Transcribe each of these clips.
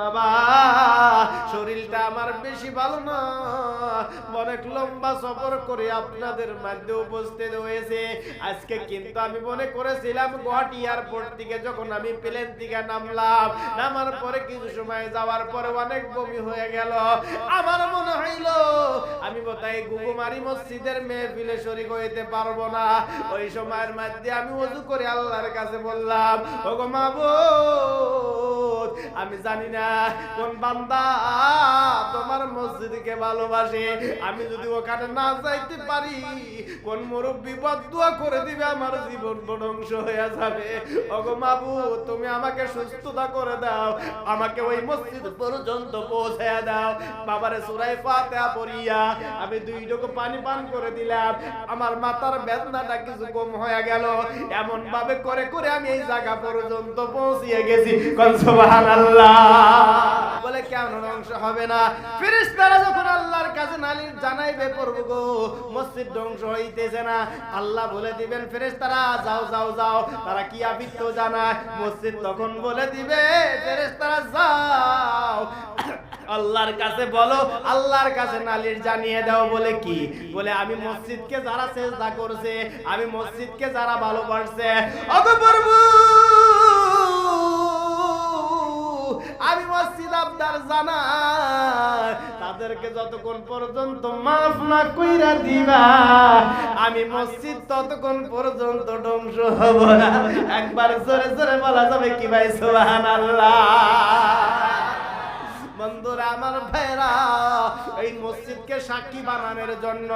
বাবা, শরীরটা আমার বেশি ভালো না। অনেক লম্বা সফর করে আপনাদের মধ্যে উপস্থিত হয়েছে। আজকে কিন্তু আমি মনে করেছিলাম গুয়াহাটি এয়ারপোর্ট থেকে যখন আমি প্লেন থেকে নামলাম, নামার পরে কিছু সময় যাওয়ার পরে অনেক বমি হয়ে গেল। আমার মনে হইল, আমি বোধহয় গুগুমারি মসজিদের মেহফিলে শরীক হইতে পারব না। ওই সময়ের মধ্যে আমি ওযু করে আল্লাহর কাছে বললাম, ওগো আমি জানি না কোন বান্দা তোমার মসজিদকে ভালোবাসে। আমি যদি ওখানে না যাইতে পারি, কোন মুরব্বী বদুয়া করে দিবে, আমার জীবন ধ্বংস হয়ে যাবে। ওগো মাবু, তুমি আমাকে সুস্থতা করে দাও, আমাকে ওই মসজিদ পর্যন্ত পৌঁছে দাও। বাবারে সুরাই ফাতিহা পড়িয়া আমি দুই ডোকো পানি পান করে দিলাম। আমার মাথার বেদনাটা কিছু কম হয়ে গেল। এমন ভাবে করে করে আমি এই জায়গা পর্যন্ত পৌঁছিয়ে গেছি। কোন সুবহানাল্লাহ। বলে কেমন ধ্বংস হবে না? যখন আল্লাহর কাছে নালিশ জানাইবে প্রভু গো, মসজিদ ধ্বংস হইতেছে না। আল্লাহ বলে দিবেন, ফেরেশতারা, যাও যাও যাও, তারা কি আবিত্ত জানায়? মসজিদ তখন বলে দিবে, ফেরেশতারা, যাও। আল্লাহর কাছে বলো, আল্লাহর কাছে নালিশ জানিয়ে দাও বলে কি? বলে, আমি মসজিদকে যারা চেষ্টা করছে, আমি মসজিদকে যারা ভালোবাসছে প্রভু আমি মসজিদ আপনার জানা, তাদেরকে যতক্ষণ পর্যন্ত মাফ না কইরা দিবা, আমি মসজিদ ততক্ষণ পর্যন্ত ধ্বংস হব না। একবার জোরে জোরে বলা যাবে কি ভাই, সুবহানাল্লাহ। বন্ধুরা, আমার ভাইরা এই মসজিদকে সাক্ষী বানানোর জন্য,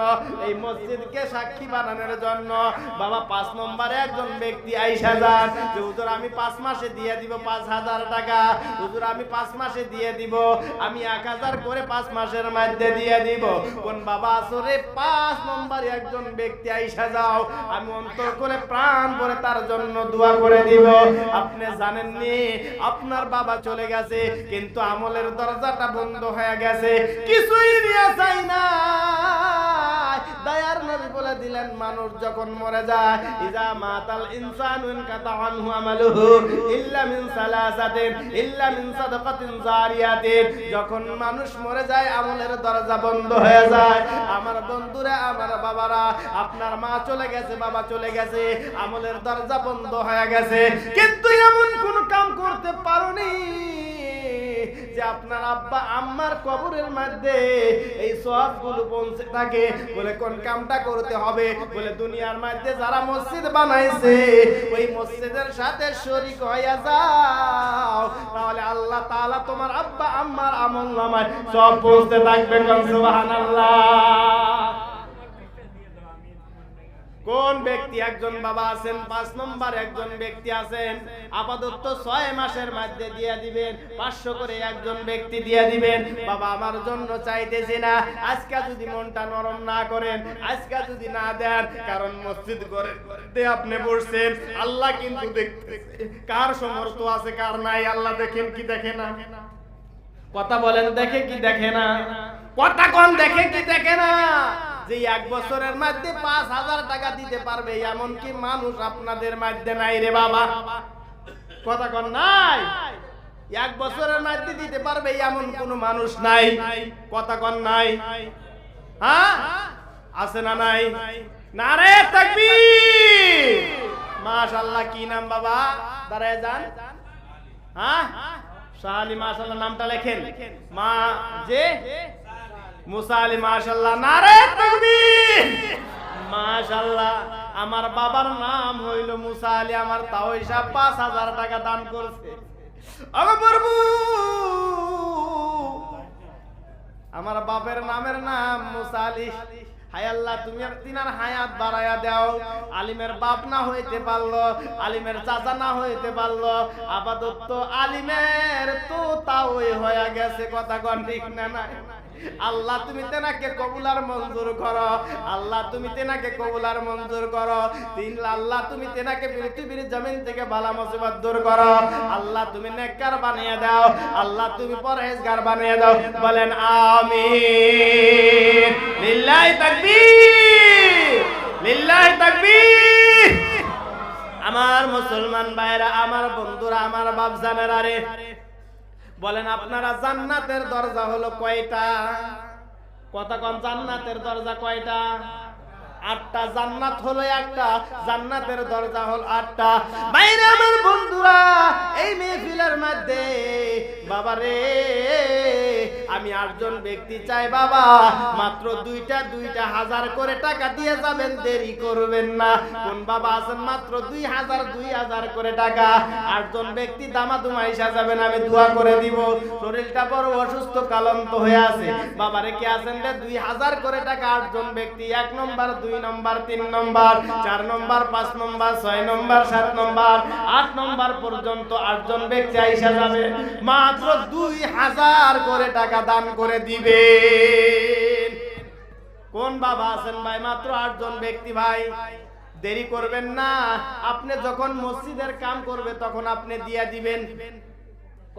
এই মসজিদকে সাক্ষী বানানোর জন্য বাবা পাঁচ নম্বরে একজন ব্যক্তি আইসা যান যে, হুজুর, আমি পাঁচ মাসে দিয়ে দিব পাঁচ হাজার টাকা। হুজুর, আমি পাঁচ মাসে দিয়ে দিব। আমি এক হাজার করে পাঁচ মাসের মধ্যে দিয়ে দিব। কোন বাবা আসরে পাঁচ নম্বরে একজন ব্যক্তি আইসা যাও। আমি অন্তর করে প্রাণ করে তার জন্য দোয়া করে দিব। আপনি জানেননি, আপনার বাবা চলে গেছে, কিন্তু আমলের দরজাটা বন্ধ হয়ে গেছে। কিছুই নিয়ে চাই না যখন মানুষ মরে যায়, আমলের দরজা বন্ধ হয়ে যায়। আমার বন্ধুরা, আমার বাবারা, আপনার মা চলে গেছে, বাবা চলে গেছে, আমলের দরজা বন্ধ হয়ে গেছে। কিন্তু এমন কোন কাম করতে পারোনি। যে আপনার আব্বা আম্মার কবরের মধ্যে এই সবগুলো পৌঁছে থাকে, বলে, কোন কামটা করতে হবে? বলে, দুনিয়ার মধ্যে যারা মসজিদ বানাইছে, ওই মসজিদের সাথে শরীক হইয়া যাও। তাহলে আল্লাহ তাআলা তোমার আব্বা, আম্মার আমল নামায় সব পৌঁছতে থাকবে কোন? সুবহানাল্লাহ। কোন ব্যক্তি একজন বাবা আছেন, পাঁচ নম্বর একজন ব্যক্তি আছেন, আপাতত ছয় মাসের মধ্যে দিয়ে দিবেন, পাঁচশো করে একজন ব্যক্তি দিয়ে দিবেন। বাবা, আমার জন্য চাইতেছি না, আজকে যদি মনটা নরম না করেন, আজকে যদি না দেন, কারণ মসজিদ করে আপনি বসছেন, আল্লাহ কিন্তু দেখতে কার সমর্থ আছে, কার নাই, আল্লাহ দেখেন কি দেখে না? কথা বলেন, দেখে কি দেখে না? কথা কোন, দেখে কি দেখে না? যে এক বছরের মধ্যে পাঁচ হাজার টাকা দিতে পারবে এমন কি মানুষ আপনাদের মধ্যে নাই রে বাবা। কথা কন নাই? এক বছরের মধ্যে দিতে পারবে এমন কোন মানুষ নাই। কথা কোন নাই? হ্যাঁ? আছে না নাই? না রে, তাকবীর! মাশাআল্লাহ, কি নাম বাবা? দাঁড়ায় যান। হ্যাঁ? শাহালি মাশাআল্লাহ, নামটা লেখেন। মা যে মুসা আলী মাশাআল্লাহ, নারে তাকবীর। মাশাআল্লাহ, আমার বাবার নাম হইল মুসা আলী আমার তাও হিসাব পাঁচ হাজার টাকা দান করছে। আমার বাপের নামের নাম মুসা আলী হায় আল্লাহ, তুমি তিনার হায়াত বাড়ায়া দাও। আলিমের বাপ না হইতে পারল, আলিমের চাচা না হইতে পারল। আপাতত আলিমের তো তাও হয়ে গেছে, কথা কন ঠিক না না আল্লাহ তুমি তেনাকে কবুলার মঞ্জুর করো। আল্লাহ তুমি তেনাকে কবুলার মঞ্জুর করো। তিন আল্লাহ তুমি তেনাকে পৃথিবীর জমিন থেকে বালা মুসিবত দূর করো। আল্লাহ তুমি নেককার বানিয়ে দাও। আল্লাহ তুমি পরহেজগার বানিয়ে দাও। বলেন আমিন। লিল্লাহি তাকবীর। লিল্লাহি তাকবীর। আমার মুসলমান ভাইরা, আমার বন্ধুরা, আমার বাপ জানেরা রে। বলেন, আপনারা জান্নাতের দরজা হলো কয়টা? কথা কম জান্নাতের দরজা কয়টা? আটটা। জান্নাত হলো একটা, জান্নাতের দরজা হল আটটা। বাইরে আমার বন্ধুরা, এই মেহফিলের মধ্যে বাবা রে আমি আটজন ব্যক্তি চাই বাবা। মাত্র দুইটা দুইটা হাজার করে টাকা দিয়ে যাবেন, দেরি করবেন না। কোন বাবা আছেন? মাত্র দুই হাজার দুই হাজার করে টাকা। আটজন ব্যক্তি দামা দুমা ইসা যাবেন, আমি দোয়া করে দিব। শরীরটা বড় অসুস্থ, কালন্ত হয়ে আছে। বাবারে কি আছেন রে? দুই হাজার করে টাকা, আটজন ব্যক্তি। এক নম্বর, দুই নম্বর, তিন নম্বর, চার নম্বর, পাঁচ নম্বর, ছয় নম্বর, সাত নম্বর, আট নম্বর পর্যন্ত আটজন ব্যক্তি আইসা যাবে। মাত্র দুই হাজার করে টাকা দান করে দিবে কোন বাবা আছেন ভাই? মাত্র আটজন ব্যক্তি ভাই। দেরি করবেন না। আপনি যখন মসজিদের কাম করবে, তখন আপনি দিয়া দিবেন।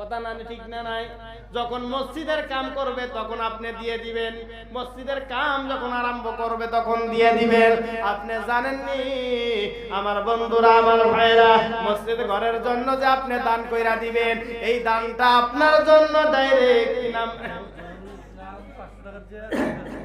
কথা না ঠিক না নাই। যখন মসজিদের কাম করবে, তখন আপনি দিয়ে দিবেন। মসজিদের কাম যখন আরম্ভ করবে, তখন দিয়ে দিবেন। আপনি জানেননি, আমার বন্ধুরা, আমার ভাইরা মসজিদ ঘরের জন্য যে আপনি দান কইরা দিবেন, এই দানটা আপনার জন্য ডাইরেক্ট নাম?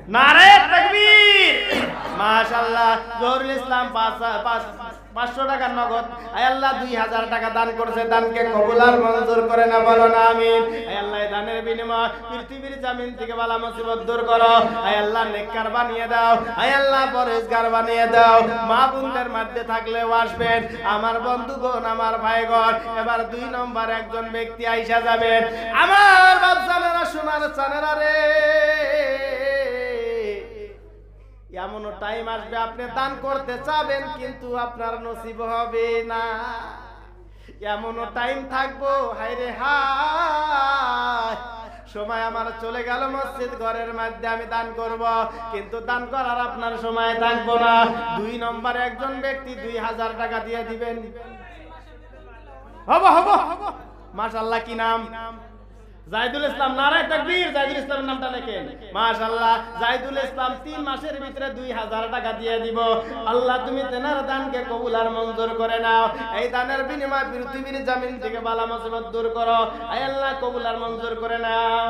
নারে তাকবীর! মাশাআল্লাহ, জহুরুল ইসলাম পাঁচ পাঁচ- পাঁচশো টাকার নগদ। আল্লাহ, দুই হাজার টাকা দান করছে। দানকে কবুল আর মঞ্জুর করে না, বলো না আয় আল্লাহ দানের বিনিময় পৃথিবীর জামিন থেকে বালা মুসিবত দূর করো। আল্লাহ, নেককার বানিয়ে দাও। আল্লাহ পরেশগার বানিয়ে দাও। মা বোনদের মধ্যে থাকলেও আসবেন। আমার বন্ধুগণ, আমার ভাইগণ, এবার দুই নম্বর একজন ব্যক্তি আইসা যাবেন। আমার বাচ্চানেরা সোনার চানেরা রে। এমনও টাইম আসবে আপনি দান করতে চাবেন, কিন্তু আপনার নসিব হবে না। এমনও টাইম থাকব হাইরে হায়। সময় আমার চলে গেল মসজিদ ঘরের মধ্যে, আমি দান করব। কিন্তু দান করার আপনার সময় থাকব না। দুই নম্বরে একজন ব্যক্তি দুই হাজার টাকা দিয়ে দিবেন। হব হব মাশাল্লাহ কি নাম? জাইদুল ইসলাম নারায় তাকবীর, জাইদুল ইসলামের নামটা লেখেন। মাশাআল্লাহ, জাইদুল ইসলাম তিন মাসের ভিতরে দুই হাজার টাকা দিয়ে দিব। আল্লাহ, তুমি তেনার দানকে কবুল আর মঞ্জুর করে নাও। এই দানের বিনিময় পৃথিবীর জামিন থেকে বালা মুসিবত দূর করো। আয় আল্লাহ, কবুল আর মঞ্জুর করে নাও।